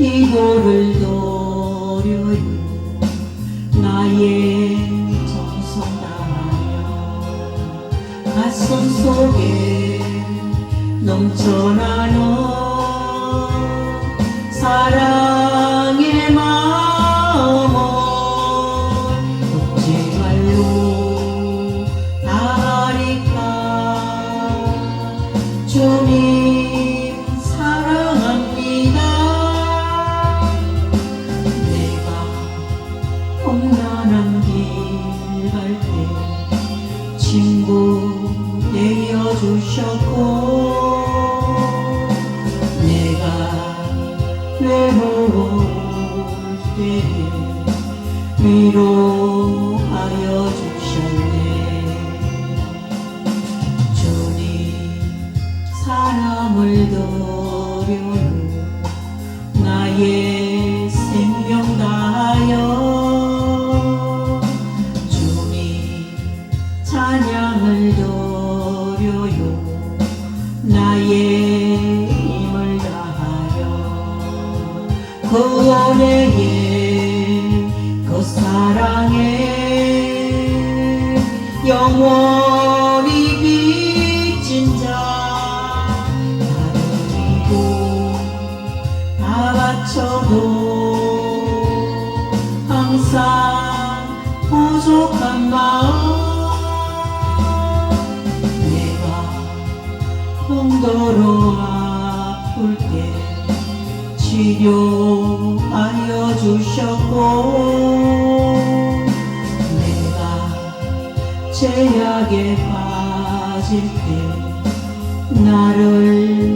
이거를 돌려요. 나의 정성 다하여. 가슴 속에 넘쳐나는 사랑 나의 친구 되어주셨고 내가 외로울 때 위로하여 주셨네. 주님 사랑을 더 찬양을 드려요. 나의 힘을 다하여 그 은혜에 그 사랑에 영원히 빚진 자 나를 이고 다 바쳐도 항상 부족한 마음 병들어 아플 때 치료하여 주셨고 내가 제약에 빠질 때 나를